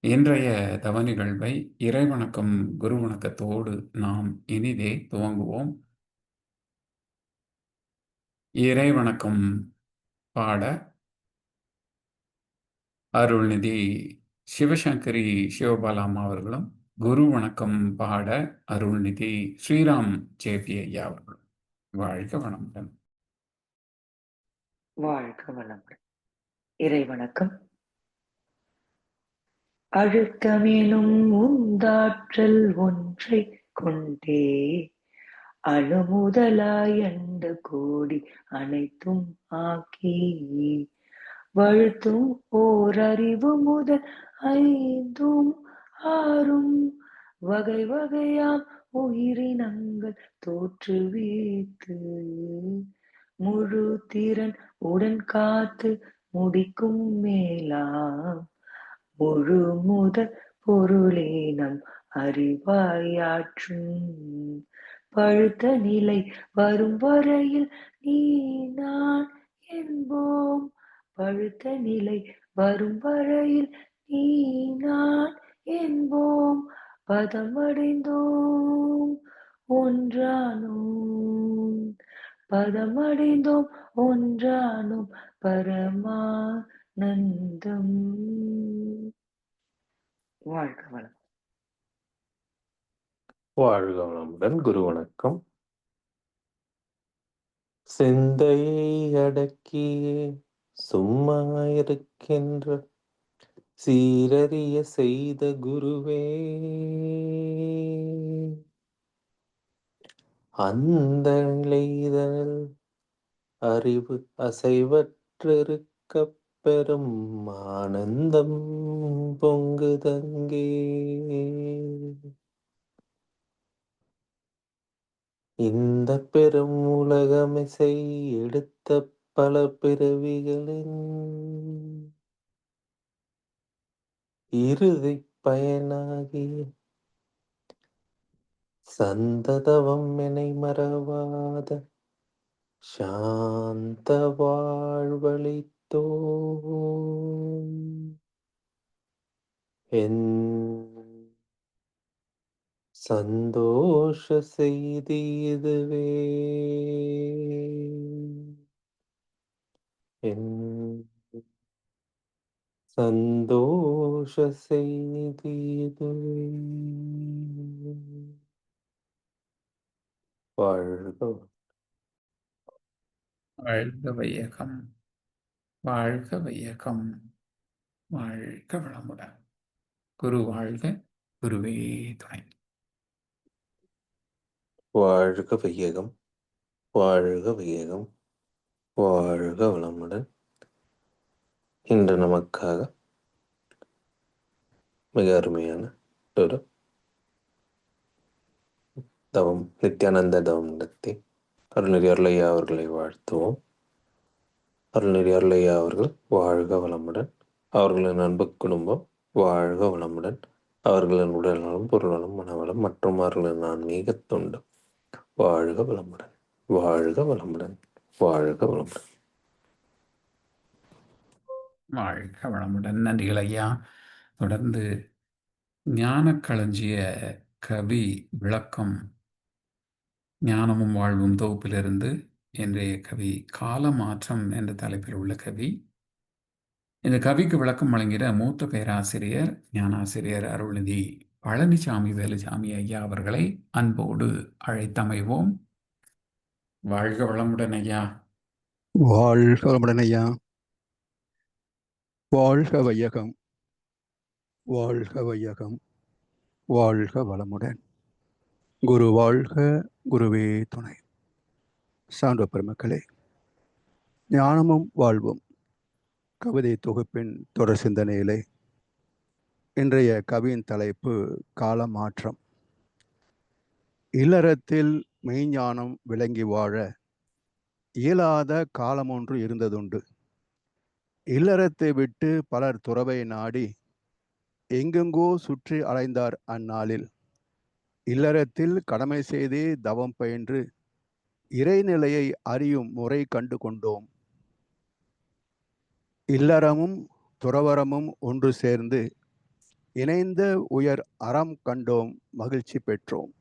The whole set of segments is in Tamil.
இன்றைய தவ நிகழ்வை இறைவணக்கம் குரு வணக்கத்தோடு நாம் இனிதே துவங்குவோம். இறைவணக்கம் பாட அருள்நிதி சிவசங்கரி சிவபாலாமா அவர்களும் குரு வணக்கம் பாட அருள்நிதி ஸ்ரீராம் ஜேபி ஐயா அவர்களும். வாழ்க வளமுடன். வாழ்க வளமுடன். இறை வணக்கம் அழுக்கமெனும் உந்தாற்றல் ஒன்றை கொண்டே. அணுமுதலாய் அண்ட கோடி அனைத்தும் ஆக்கி. வழுத்தும் ஓர் அறிவு முதல் ஐந்தும் ஆறும். வகை வகையாம் உயிரினங்கள் தோற்றுவித்து முழு திறன் உடன் காத்து முடிக்கும் மேலாம் முழு முதல் பொருளேனம் அறிவாயாற்றும். பழுத்த நிலை வரும் வரையில் நீ நான் என்போம். பழுத்த நிலை வரும் வரையில் நீ நான் என்போம். பதமடைந்தோம் ஒன்றானோம். பதமடைந்தோம் ஒன்றானோம். பரமா பரமானந்தம் வாழ்க வளம் வாழ்க வளமுடன். குரு வணக்கம். சிந்தையை அடக்கியே சும்மா இருக்கின்ற சீரறிய செய்த குருவே. அந்த நிலைதல் அறிவு அசைவற்றிருக்க பெரும் ஆனந்தம் பொங்கு தங்கே. இந்த பெரும் உலகமிசை எடுத்த பல பிறவிகளின் இறுதி பயனாகிய சந்ததவம் எனை மறவாத சாந்த வாழ்வழி வாழ்வழித்தோ என் சந்தோஷ செய்தி இதுவே என் சந்தோஷ செய்தி இதுவே வாழ்க வாழ்க வையகம் வாழ்க வையகம். வாழ்க வளமுடன். குரு வாழ்க குருவே துணை. வாழ்க வையகம் வாழ்க வையகம் வாழ்க வளமுடன். இன்று நமக்காக மிக அருமையான ஒரு தவம் நித்யானந்த தவம் நடத்தி அருள்நெறி அருளையா அவர்களை வாழ்த்துவோம். அருள்நெறி அருளையா அவர்கள் வாழ்க வளமுடன். அவர்களின் அன்பு குடும்பம் வாழ்க வளமுடன். அவர்களின் உடல் நலம் பொருள்நலம் மனவளம் மற்றும் அவர்களின் ஆன்மீக தொண்டு. வாழ்க வளமுடன் வாழ்க வளமுடன் வாழ்க வளமுடன். வாழ்க வளமுடன். நன்றிகள் ஐயா. தொடர்ந்து ஞானக்களஞ்சிய கவி விளக்கம் ஞானமும் வாழ்வும் தொகுப்பிலிருந்து இன்றைய கவி காலமாற்றம் என்ற தலைப்பில் உள்ள கவி. இந்த கவிக்கு விளக்கம் வழங்கிட மூத்த பேராசிரியர் ஞானாசிரியர் அருள்நிதி பழனிசாமி வேலுசாமி ஐயா அவர்களை அன்போடு அழைத்தமைவோம். வாழ்க வளமுடன் ஐயா. வாழ்க வளமுடன் ஐயா. வாழ்க வையகம். வாழ்க வையகம். வாழ்க வளமுடன். குரு வாழ்க குருவே துணை. சான்ற பெருமக்களே ஞானமும் வாழ்வும் கவிதை தொகுப்பின் தொடர் சிந்தனையிலே இன்றைய கவியின் தலைப்பு காலமாற்றம் இல்லறத்தில் மெய்ஞானம் விளங்கி வாழ இயலாத காலம் ஒன்று இருந்ததுண்டு. இல்லறத்தை விட்டு பலர் துறவை நாடி எங்கெங்கோ சுற்றி அலைந்தார் அந்நாளில். இல்லறத்தில் கடமை செய்தே தவம் பயின்று இறைநிலையை அறியும் முறை கண்டு கொண்டோம். இல்லறமும் துறவரமும் ஒன்று சேர்ந்து இணைந்த உயர் அறம் கண்டோம் மகிழ்ச்சி பெற்றோம்.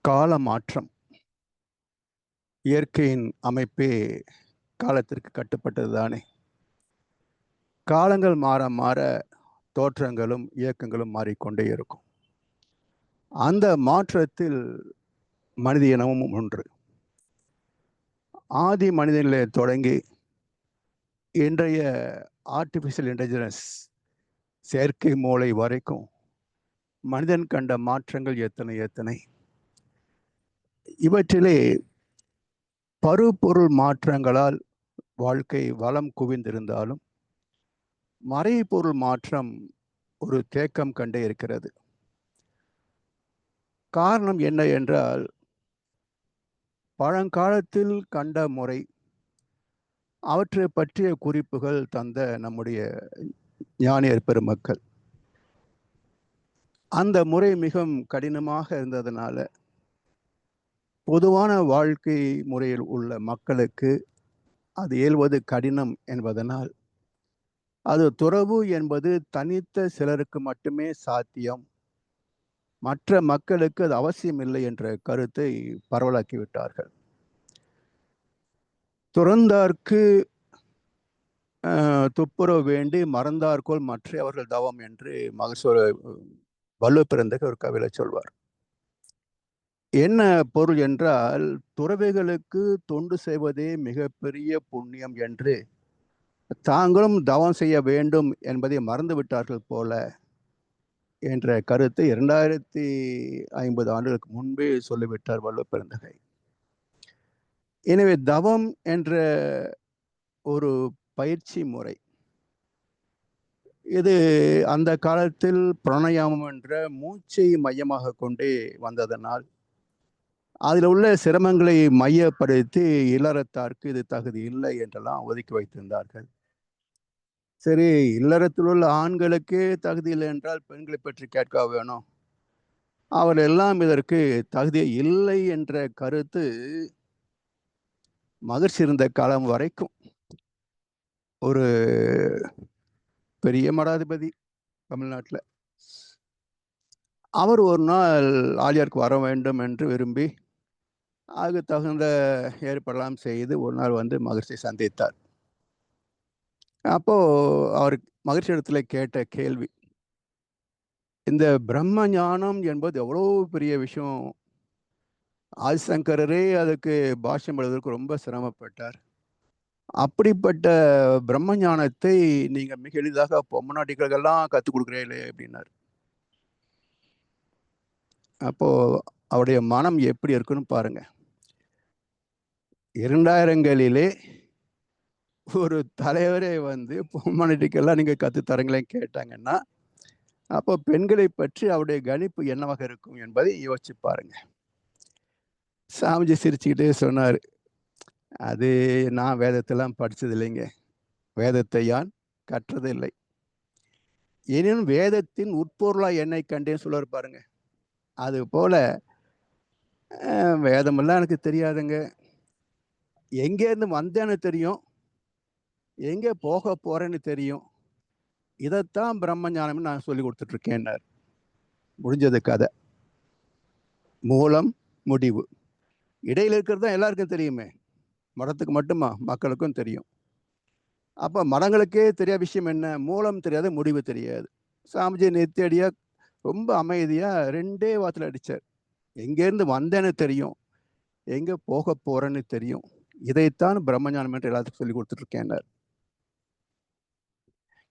கால மாற்றம் இயற்கையின் அமைப்பே காலத்திற்கு கட்டுப்பட்டது தானே. காலங்கள் மாற மாற தோற்றங்களும் இயக்கங்களும் மாறிக்கொண்டே இருக்கும். அந்த மாற்றத்தில் மனித இனமும் ஒன்று. ஆதி மனிதனிலே தொடங்கி இன்றைய ஆர்டிஃபிஷியல் இன்டெலிஜென்ஸ் செயற்கை மூளை வரைக்கும் மனிதன் கண்ட மாற்றங்கள் எத்தனை எத்தனை? இவற்றிலே பருப்பொருள் மாற்றங்களால் வாழ்க்கை வளம் குவிந்திருந்தாலும் மறைபொருள் மாற்றம் ஒரு தேக்கம் கண்டே இருக்கிறது. காரணம் என்ன என்றால் பழங்காலத்தில் கண்ட முறை அவற்றை பற்றிய குறிப்புகள் தந்த நம்முடைய ஞானியர் பெருமக்கள். அந்த முறை மிகவும் கடினமாக இருந்ததுனால பொதுவான வாழ்க்கை முறையில் உள்ள மக்களுக்கு அது இயல்வது கடினம் என்பதனால் அது துறவு என்பது தனித்த சிலருக்கு மட்டுமே சாத்தியம். மற்ற மக்களுக்கு அது அவசியம் இல்லை என்ற கருத்தை பரவலாக்கி விட்டார்கள் துறந்தார்க்கு துப்புரவு வேண்டி மறந்தார்கோல் மற்ற அவர்கள் தவம் என்று மகசூர வல்லு பிறந்தக ஒரு கவிதை சொல்வார். என்ன பொருள் என்றால் துறவைகளுக்கு தொண்டு செய்வதே மிகப்பெரிய புண்ணியம் என்று தாங்களும் தவம் செய்ய வேண்டும் என்பதை மறந்துவிட்டார்கள் போல என்ற கருத்தை இரண்டாயிரத்தி ஐம்பது ஆண்டுகளுக்கு முன்பே சொல்லிவிட்டார் வல்ல பெருந்தகை. எனவே தவம் என்ற ஒரு பயிற்சி முறை இது அந்த காலத்தில் பிரணயாமம் என்ற மூச்சை மையமாக கொண்டே வந்ததனால் அதில் உள்ள சிரமங்களை மையப்படுத்தி இளறத்தார்க்கு இது தகுதி இல்லை என்றெல்லாம் ஒதுக்கி வைத்திருந்தார்கள். சரி இல்லறத்தில் உள்ள ஆண்களுக்கே தகுதி இல்லை என்றால் பெண்களை பற்றி கேட்க வேணும் அவர் எல்லாம் இதற்கு தகுதி இல்லை என்ற கருத்து மகிழ்ச்சி இருந்த காலம் வரைக்கும். ஒரு பெரிய மடாதிபதி தமிழ்நாட்டில். அவர் ஒரு நாள் ஆலியாருக்கு வர வேண்டும் என்று விரும்பி அதுக்கு தகுந்த ஏற்பாடெல்லாம் செய்து ஒரு நாள் வந்து மகிழ்ச்சி சந்தித்தார். அப்போ அவர் மகிழ்ச்சி இடத்துல கேட்ட கேள்வி. இந்த பிரம்ம ஞானம் என்பது எவ்வளோ பெரிய விஷயம். ஆதிசங்கரரே அதுக்கு பாஷ்யம் எழுதுவதற்கு ரொம்ப சிரமப்பட்டார். அப்படிப்பட்ட பிரம்ம ஞானத்தை நீங்க மிக எளிதாக பொம்மநாட்டிகளுக்கெல்லாம் கற்றுக் கொடுக்குறீங்களே அப்படின்னார். அப்போ அவருடைய மனம் எப்படி இருக்குன்னு பாருங்க. இரண்டாயிரங்களிலே ஒரு தலைவரே வந்து பொம்மநாட்டிக்கெல்லாம் நீங்கள் கத்து தரங்களேன்னு கேட்டாங்கன்னா அப்போ பெண்களை பற்றி அவருடைய கணிப்பு என்னவாக இருக்கும் என்பதை யோசிச்சு பாருங்க. சாமிஜி சிரிச்சுக்கிட்டே சொன்னார் அது நான் வேதத்தெல்லாம் படித்தது இல்லைங்க வேதத்தை யான் கற்றது இல்லை எனினும் வேதத்தின் உட்பொருளா என்னை கண்டேன்னு சொல்லுவார் பாருங்க. அது போல வேதமெல்லாம் எனக்கு தெரியாதுங்க. எங்கேருந்து வந்தேன்னு தெரியும். எங்கே போக போகிறேன்னு தெரியும். இதைத்தான் பிரம்மஞானம் நான் சொல்லி கொடுத்துட்ருக்கேன்னார். முடிஞ்சது கதை. மூலம் முடிவு. இடையில் இருக்கிறது தான் எல்லாருக்கும் தெரியுமே. மடத்துக்கு மட்டுமா? மக்களுக்கும் தெரியும். அப்போ மடங்களுக்கே தெரியாத விஷயம் என்ன? மூலம் தெரியாது முடிவு தெரியாது. சாமிஜி நெத்தடியா ரொம்ப அமைதியாக ரெண்டே வாரத்தில் அடித்தார் எங்கேருந்து வந்தேன்னு தெரியும். எங்கே போக போகிறேன்னு தெரியும். இதைத்தான் பிரம்மஞானம் என்று எல்லாத்துக்கும் சொல்லி கொடுத்துட்ருக்கேன்னார்.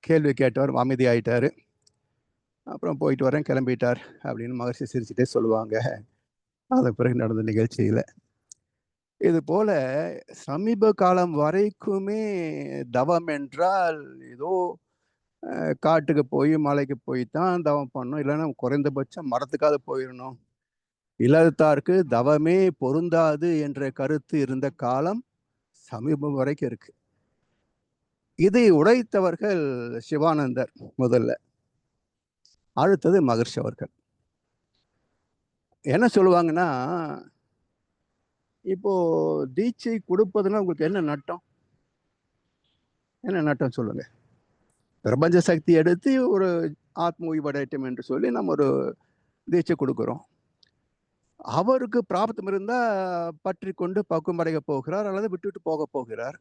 கேள்வி கேட்டவர் அமைதியாயிட்டார் அப்புறம் போயிட்டு வரேன் கிளம்பிட்டார் அப்படின்னு மகர்ஷி சிரிச்சுட்டே சொல்லுவாங்க. அதன் பிறகு நடந்த நிகழ்ச்சியில். இது போல சமீப காலம் வரைக்குமே தவம் என்றால் ஏதோ காட்டுக்கு போய் மலைக்கு போய் தான் தவம் பண்ணணும். இல்லைன்னா குறைந்தபட்சம் மரத்துக்காவது போயிடணும் இல்லாதத்தாருக்கு தவமே பொருந்தாது என்ற கருத்து இருந்த காலம் சமீபம் வரைக்கும் இருக்குது இதை உடைத்தவர்கள் சிவானந்தர் முதல்ல. அடுத்தது மகர்ஷி அவர்கள். என்ன சொல்லுவாங்கன்னா இப்போ தீட்சை கொடுப்பதுன்னா உங்களுக்கு என்ன நட்டம்? என்ன நட்டம் சொல்லுங்க? பிரபஞ்ச சக்தி எடுத்து ஒரு ஆத்ம உய்வடையட்டும் என்று சொல்லி நம்ம ஒரு தீட்சை கொடுக்குறோம். அவருக்கு பிராப்தம் இருந்தால் பற்றி கொண்டு பக்குவம் அடைய போகிறார் அல்லது விட்டுவிட்டு போக போகிறார்.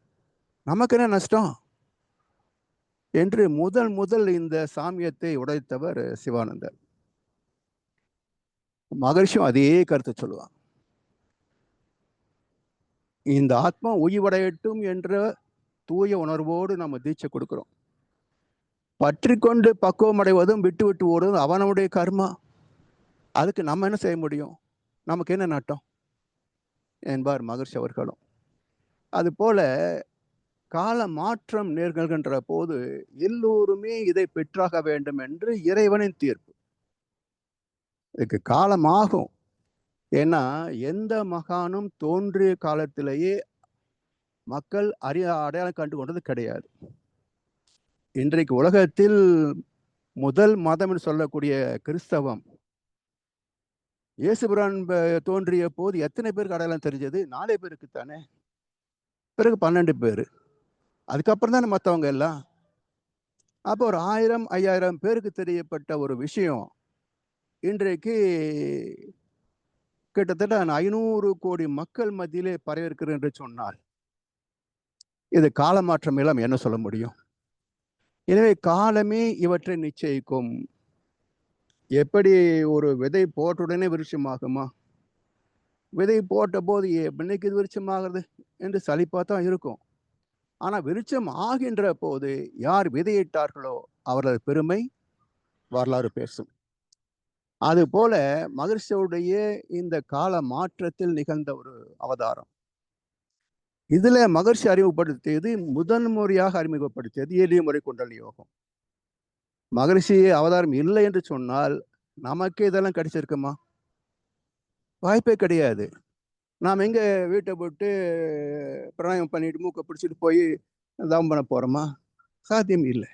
நமக்கு என்ன நஷ்டம்? என்று முதல் முதல் இந்த சாமியத்தை உடைத்தவர் சிவானந்தர். மகர்ஷியும் அதே கருத்தை சொல்லுவான் இந்த ஆத்மா உய்வடையட்டும் என்ற தூய உணர்வோடு நம்ம தீட்சை கொடுக்கிறோம். பற்றி கொண்டு பக்குவம் அடைவதும் விட்டு விட்டு ஓடுவதும் அவனுடைய கர்மா. அதுக்கு நம்ம என்ன செய்ய முடியும்? நமக்கு என்ன நட்டம்? என்பார் மகர்ஷி அவர்களும். அதுபோல கால மாற்றம் நேர்கின்ற போது எல்லோருமே இதை பெற்றாக வேண்டும் என்று இறைவனின் தீர்ப்பு. இதுக்கு காலம் ஆகும் ஏன்னா எந்த மகானும் தோன்றிய காலத்திலேயே மக்கள் அறிய அடையாளம் கண்டு கொண்டது கிடையாது. இன்றைக்கு உலகத்தில் முதல் மதம் என்று சொல்லக்கூடிய கிறிஸ்தவம். இயேசுபிரான் ப- தோன்றிய போது எத்தனை பேருக்கு அடையாளம் தெரிஞ்சது? நாலே பேருக்கு தானே பிறகு பன்னெண்டு பேர். அதுக்கப்புறம் தானே மற்றவங்க எல்லாம்? அப்போ ஒரு ஆயிரம் ஐயாயிரம் பேருக்கு தெரியப்பட்ட ஒரு விஷயம். இன்றைக்கு கிட்டத்தட்ட ஐநூறு கோடி மக்கள் மத்தியிலே பரவிருக்கிறேன் என்று சொன்னால் இது காலமாற்றம் எல்லாம் என்ன சொல்ல முடியும்? எனவே காலமே இவற்றை நிச்சயிக்கும். எப்படி ஒரு விதை போட்டவுடனே விருட்சமாகுமா? விதை போட்ட போது என்னைக்கு இது விருட்சமாகிறது? என்று சலிப்பாக தான் இருக்கும். ஆனால் வெளிச்சம் ஆகின்ற போது யார் விதையிட்டார்களோ அவரது பெருமை வரலாறு பேசும். அதுபோல மகிழ்ச்சியுடைய இந்த கால மாற்றத்தில் நிகழ்ந்த ஒரு அவதாரம். இதுல மகிழ்ச்சி அறிமுகப்படுத்தியது முதன் முறையாக அறிமுகப்படுத்தியது எளிய முறை குண்டலி யோகம். மகிழ்ச்சி அவதாரம் இல்லை என்று சொன்னால் நமக்கு இதெல்லாம் கிடைச்சிருக்குமா? வாய்ப்பே கிடையாது. நாம் எங்கே வீட்டை போட்டு பிராணாயம் பண்ணிட்டு மூக்கை பிடிச்சிட்டு போய் தவம் பண்ண போகிறோமா சாத்தியம் இல்லை.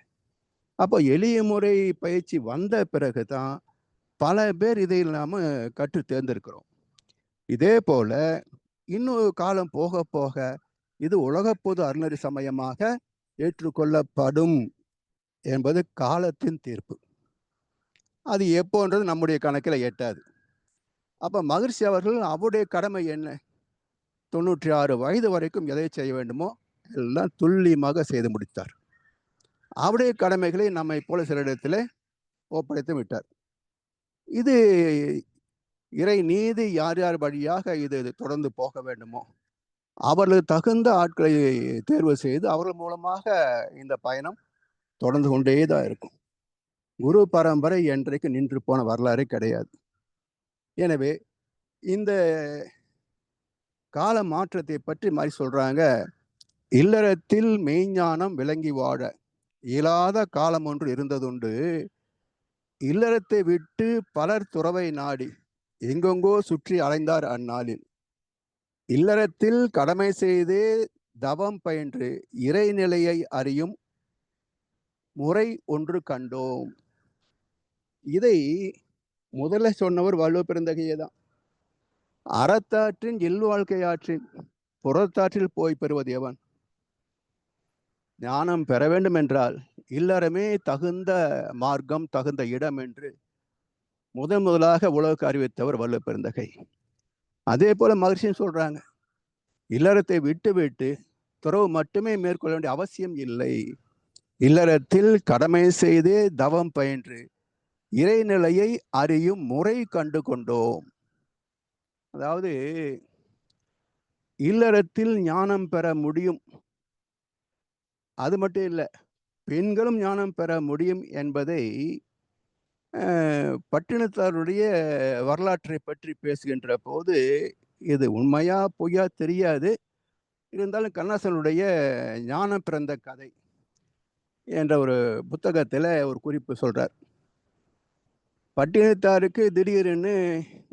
அப்போ எளிய முறை பயிற்சி வந்த பிறகு தான் பல பேர் இதை இல்லாமல் கற்று தேர்ந்தெடுக்கிறோம். இதே போல் இன்னொரு காலம் போக போக இது உலகப் பொது சமயமாக ஏற்றுக்கொள்ளப்படும் என்பது காலத்தின் தீர்ப்பு. அது எப்போன்றது நம்முடைய கணக்கில் எட்டாது. அப்போ மகிழ்ச்சி அவர்கள் அவருடைய கடமை என்ன? தொண்ணூற்றி ஆறு வயது வரைக்கும் எதை செய்ய வேண்டுமோ எல்லாம் துல்லியமாக செய்து முடித்தார். அவருடைய கடமைகளை நம்மை போல சிலரிடத்தில் ஒப்படைத்து விட்டார். இது இறை நீதி யார் யார் வழியாக இது தொடர்ந்து போக வேண்டுமோ அவர்களுக்கு தகுந்த ஆட்களை தேர்வு செய்து அவர்கள் மூலமாக இந்த பயணம் தொடர்ந்து கொண்டே தான் இருக்கும். குரு பரம்பரை என்றைக்கு நின்று போன வரலாறே கிடையாது. எனவே இந்த கால மாற்றத்தை பற்றி மாதிரி சொல்றாங்க. இல்லறத்தில் மெய்ஞானம் விளங்கி வாழ. இயலாத காலம் ஒன்று இருந்ததுண்டு. இல்லறத்தை விட்டு பலர் துறவை நாடி. எங்கெங்கோ சுற்றி அலைந்தார் அந்நாளில். இல்லறத்தில் கடமை செய்தே தவம் பயின்று இறைநிலையை அறியும் முறை ஒன்று கண்டோம். இதை முதல்ல சொன்னவர் வள்ளுவ பிறந்தகையே தான் அறத்தாற்றின் இல்வாழ்க்கை ஆற்றின் புறத்தாற்றில் போய் பெறுவது எவன்? ஞானம் பெற வேண்டும் என்றால் இல்லறமே தகுந்த மார்க்கம் தகுந்த இடம் என்று முதன் முதலாக உலகுக்கு அறிவித்தவர் வள்ளுவ பெருந்தகை. அதே போல மகிழ்ச்சியும் சொல்றாங்க இல்லறத்தை விட்டு விட்டு துறவு மட்டுமே மேற்கொள்ள வேண்டிய அவசியம் இல்லை. இல்லறத்தில் கடமை செய்து தவம் பயின்று இறைநிலையை அறியும் முறை கண்டு கொண்டோம் அதாவது இல்லறத்தில் ஞானம் பெற முடியும். அது மட்டும் இல்லை பெண்களும் ஞானம் பெற முடியும் என்பதை பட்டினத்தாருடைய வரலாற்றை பற்றி பேசுகின்ற போது இது உண்மையா பொய்யா தெரியாது. இருந்தாலும் கண்ணாசனுடைய ஞானம் பிறந்த கதை என்ற ஒரு புத்தகத்தில் ஒரு குறிப்பு சொல்கிறார் பட்டினத்தாருக்கு திடீர்னு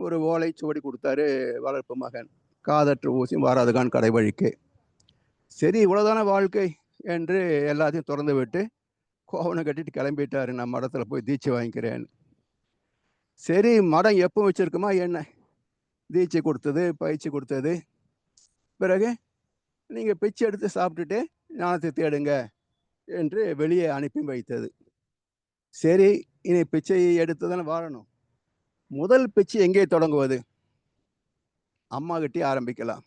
ஒரு ஓலை சுவடி கொடுத்தாரு வளர்ப்பு மகன். காதற்று ஊசி வாராதுகான் கடை வழிக்கு. சரி இவ்வளோதான வாழ்க்கை என்று எல்லாத்தையும் திறந்து விட்டு கோவனை கட்டிட்டு கிளம்பிட்டாரு. நான் மடத்தில் போய் தீட்சை வாங்கிக்கிறேன். சரி மடம் எப்போ வச்சிருக்குமா? என்ன? தீட்சை கொடுத்தது பயிற்சி கொடுத்தது. பிறகு நீங்கள் பிச்சை எடுத்து சாப்பிட்டுட்டு ஞானத்தை தேடுங்க என்று வெளியே அனுப்பி வைத்தது. சரி இனி பிச்சையை எடுத்து தானே வாழணும்? முதல் பிச்சை எங்கே தொடங்குவது? அம்மா கிட்டே ஆரம்பிக்கலாம்.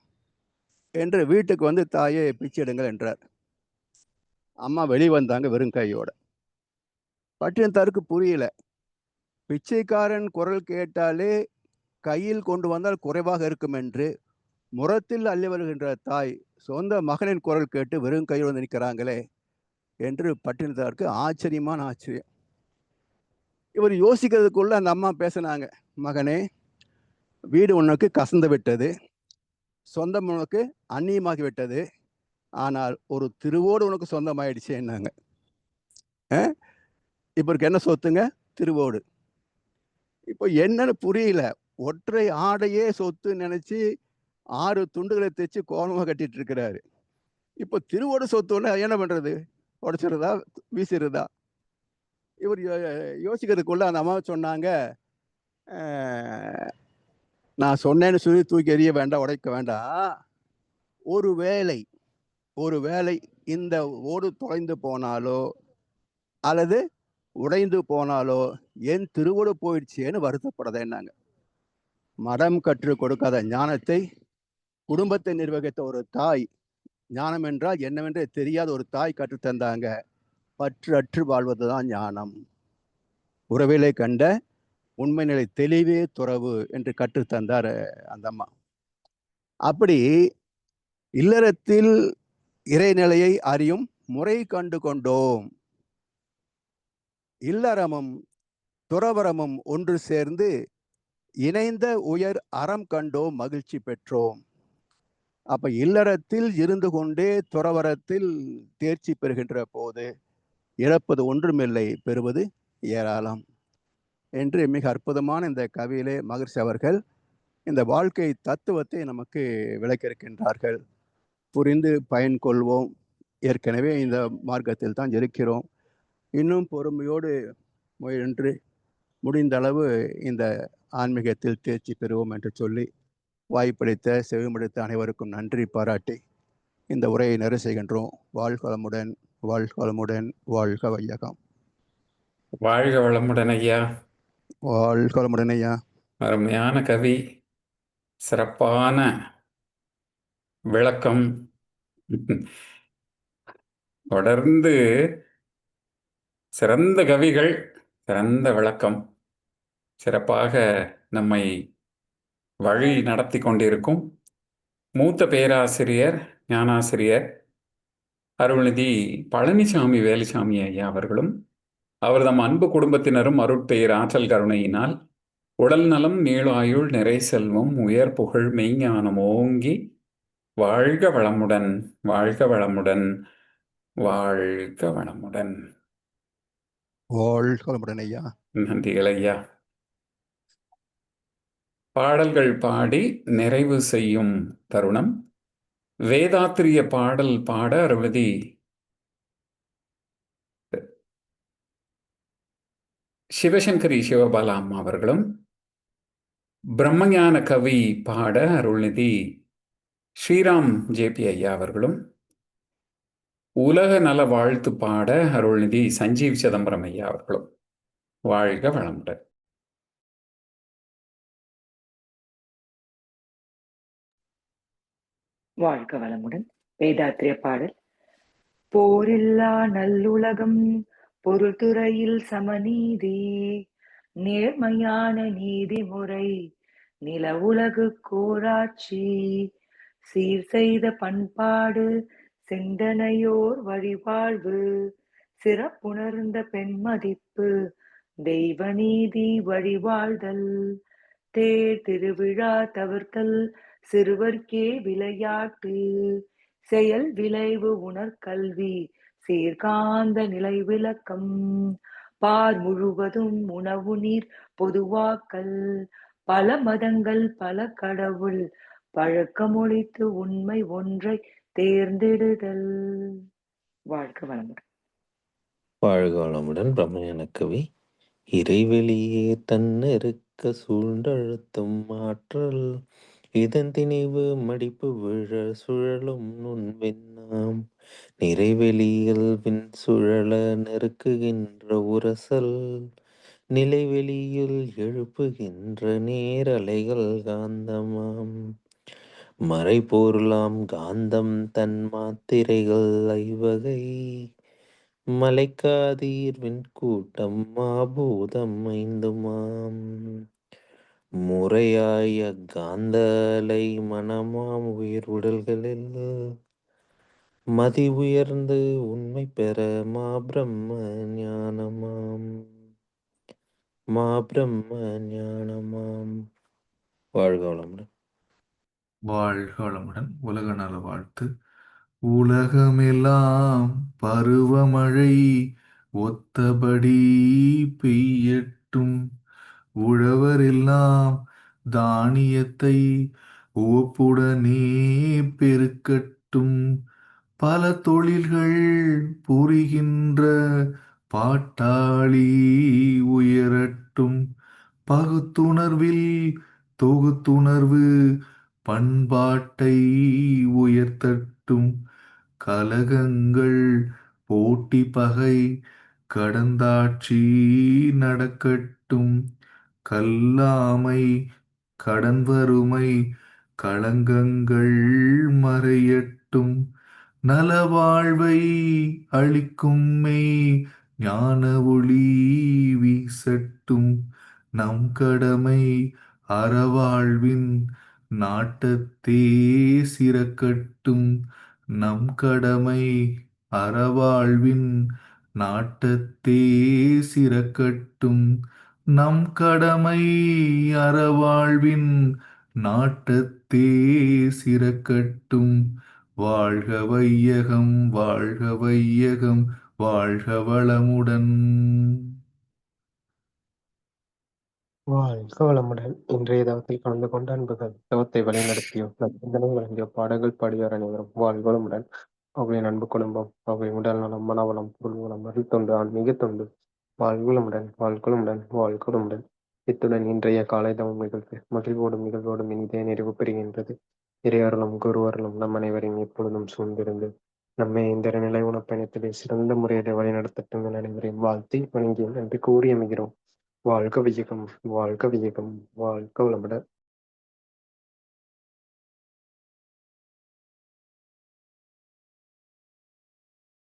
என்று வீட்டுக்கு வந்து தாயே பிச்சை எடுங்கள் என்றார். அம்மா வெளியே வந்தாங்க வெறும் கையோட. பட்டினத்தாருக்கு புரியல. பிச்சைக்காரன் குரல் கேட்டாலே கையில் கொண்டு வந்தால் குறைவாக இருக்கும் என்று முரத்தில் அள்ளி வருகின்ற தாய் சொந்த மகனின் குரல் கேட்டு வெறும் கையில் வந்து நிற்கிறாங்களே என்று பட்டினத்தாருக்கு ஆச்சரியமான ஆச்சரியம். இவர் யோசிக்கிறதுக்குள்ள அந்த அம்மா பேசினாங்க மகனே வீடு உனக்கு கசந்து விட்டது சொந்தம் உனக்கு அந்நியமாகி விட்டது ஆனால் ஒரு திருவோடு உனக்கு சொந்தமாயிடுச்சேன்னாங்க இப்போ இருக்கு என்ன சொத்துங்க? திருவோடு. இப்போ என்னன்னு புரியல. ஒற்றை ஆடையே சொத்து நினச்சி ஆறு துண்டுகளை தைச்சு கோலமாக கட்டிட்டு இருக்கிறாரு. இப்போ திருவோடு சொத்துன்னா என்ன பண்ணுறது உடச்சிருதா வீசிடுறதா? இவர் யோ- யோசிக்கிறதுக்குள்ள அந்த அம்மா சொன்னாங்க. நான் சொன்னேன்னு சொல்லி தூக்கி எறிய வேண்டாம் உடைக்க வேண்டாம் ஒரு வேலை ஒரு வேலை இந்த ஓடு தொலைந்து போனாலோ அல்லது உடைந்து போனாலோ என் திருவோடு போயிடுச்சேன்னு வருத்தப்படதேன்னாங்க. மடம் கற்றுக் கொடுக்காத ஞானத்தை குடும்பத்தை நிர்வகித்த ஒரு தாய் ஞானம் என்றால் என்னவென்றே தெரியாத ஒரு தாய் கற்றுத்தந்தாங்க. பற்று அற்று வாழ்வதுதான் ஞானம். உறவிலே கண்ட உண்மை நிலை தெளிவே துறவு என்று கற்றுத்தந்தார் அந்த அம்மா. அப்படி இல்லறத்தில் இறைநிலையை அறியும் முறை கண்டு கொண்டோம். இல்லறமும் துறவரமும் ஒன்று சேர்ந்து இணைந்த உயர் அறம் கண்டோம் மகிழ்ச்சி பெற்றோம். அப்ப இல்லறத்தில் இருந்து கொண்டே துறவரத்தில் தேர்ச்சி பெறுகின்ற போது இழப்பது ஒன்றுமில்லை பெறுவது ஏராளம். என்று மிக அற்புதமான இந்த கவியிலே மகர்ஷி அவர்கள் இந்த வாழ்க்கை தத்துவத்தை நமக்கு விளக்கியிருக்கின்றார்கள். புரிந்து பயன் கொள்வோம். ஏற்கனவே இந்த மார்க்கத்தில் தான் இருக்கிறோம். இன்னும் பொறுமையோடு முயன்று முடிந்த அளவு இந்த ஆன்மீகத்தில் தேர்ச்சி பெறுவோம் என்று சொல்லி வாய்ப்பளித்த செவிமடித்த அனைவருக்கும் நன்றி பாராட்டி இந்த உரையை நிறைவு செய்கின்றோம். வாழ்வளமுடன் வாழ்க வளமுடன் வாழ்க வையகம். வாழ்க வளமுடன் ஐயா. வாழ்க வளமுடன் ஐயா. அருமையான கவி சிறப்பான விளக்கம். தொடர்ந்து சிறந்த கவிகள் சிறந்த விளக்கம். சிறப்பாக நம்மை வழி நடத்தி கொண்டிருக்கும் மூத்த பேராசிரியர் ஞானாசிரியர் அருள்நிதி பழனிசாமி வேலுசாமி ஐயா அவர்களும் அவர்தம் அன்பு குடும்பத்தினரும் அருட்பெயர் ஆற்றல் கருணையினால் உடல் நலம் நீளாயுள் நிறை செல்வம் உயர் புகழ் மெய்ஞானம் ஓங்கி வாழ்க வளமுடன் வாழ்க வளமுடன் வாழ்க வளமுடன். வாழ்க வளமுடன் ஐயா. நன்றிகள் ஐயா. பாடல்கள் பாடி நிறைவு செய்யும் தருணம் வேதாத்திரிய பாடல் பாட அறுபதி. சிவசங்கரி சிவபாலா அம்மா அவர்களும் பிரம்மஞான கவி பாட அருள்நிதி ஸ்ரீராம் ஜேபி ஐயா அவர்களும் உலக நல வாழ்த்து பாட அருள்நிதி சஞ்சீவ் சிதம்பரம் ஐயா அவர்களும். வாழ்க வளமுடன். வாழ்க வளமுடன். வேதாத்திரிய பாடல். போரில்லா நல்லுலகம் பொருள் துறையில் சமநீதி நேர்மையான நீதிமுறை நில உலகு கோராட்சி சீர் செய்த பண்பாடு சிந்தனையோர் வழிவாழ்வு சிறப்புணர்ந்த பெண்மதிப்பு தெய்வ நீதி வழிவாழ்தல் தேர் திருவிழா தவிர்த்தல் சிறுவர்க்கே விளையாட்டு. செயல் விளைவு உணர்கல்வி சீர்காந்த நிலை விளக்கம். பார் முழுவதும் உணவு நீர் பொதுவாக்கல். பல மதங்கள் பல கடவுள். பழக்கமொழித்து உண்மை ஒன்றை தேர்ந்தெடுதல். வாழ்க வளமுடன். வாழ்க வளமுடன் பிரம்மஞான கவி. இறைவெளியே தன்னெருக்க சூழ்ந்தழுத்தும் ஆற்றல். இதன் திணிவு மடிப்பு விழ சுழலும் நுண்வெண்ணாம் நிறைவெளியில் விண் சுழல நெருக்குகின்ற உரசல். நிலைவெளியில் எழுப்புகின்ற நேரலைகள் காந்தமாம். மறைபொருளாம் காந்தம் தன் மாத்திரைகள் ஐவகை. மலைக்காதீர் விண்கூட்டம் மாபூதம் ஐந்துமாம். முறையாய காந்தலை மனமாம் உயிர் உடல்களில். மதி உயர்ந்து உண்மை பெற மா பிரம்ம ஞானமாம். மா பிரம்ம ஞானமாம். வாழ்க வளமுடன். வாழ்க வளமுடன். உலக நல வாழ்த்து. உலகமெல்லாம் பருவமழை ஒத்தபடி பெய்யட்டும். உழவரெல்லாம் தானியத்தை உவப்புடனே பெருக்கட்டும். பல தொழில்கள் புரிகின்ற பாட்டாளி உயரட்டும். பகுத்துணர்வில் தொகுத்துணர்வு பண்பாட்டை உயர்த்தட்டும். கலகங்கள் போட்டி பகை கடந்தாட்சி நடக்கட்டும். கல்லாமை கடன் வறுமை களங்கங்கள் மறையட்டும். நலவாழ்வை அளிக்கும் மெய் ஞான ஒளி வீசட்டும். நம் கடமை அறவாழ்வின் நாட்டத்தே சிறக்கட்டும். நம் கடமை அறவாழ்வின் நாட்டத்தே சிறக்கட்டும். நம் கடமை அறவாழ்வின் நாட்டத்தே சிறக்கட்டும். வாழ்க வையகம் வாழ்க வையகம் வாழ்க வளமுடன். வாழ்க வளமுடன். இன்றைய தவத்தில் கலந்து கொண்ட அன்புகள் தவத்தை வழிநடத்தியோர் சிந்தனை வழங்கிய பாடல்கள் பாடியோர் அனைவரும் வாழ்க வளமுடன். அவர்களின் அன்பு குடும்பம் அவர்களின் உடல் நலம் மனவளம் பொருள் வளம் அருள் தொண்டு ஆன்மீக தொண்டு வாழ்குளமுடன் வாழ்குளமுடன் வாழ்குளமுடன் இத்துடன் இன்றைய காலை தவம் நிகழ்வு மகிழ்வோடும் நிகழ்வோடும் இனிதே நிறைவு பெறுகின்றது. இறையருளும் குருவருளும் நம் அனைவரையும் எப்பொழுதும் சூழ்ந்திருந்து நம்மை இந்த நிலை உணப்பயணத்திலே சிறந்த முறையில் வழிநடத்தட்டும் என அனைவரையும் வாழ்த்தி வணங்கி நன்றி கூறி அமைகிறோம். வாழ்க வியகம் வாழ்க வியகம் வாழ்க வளமுடன்.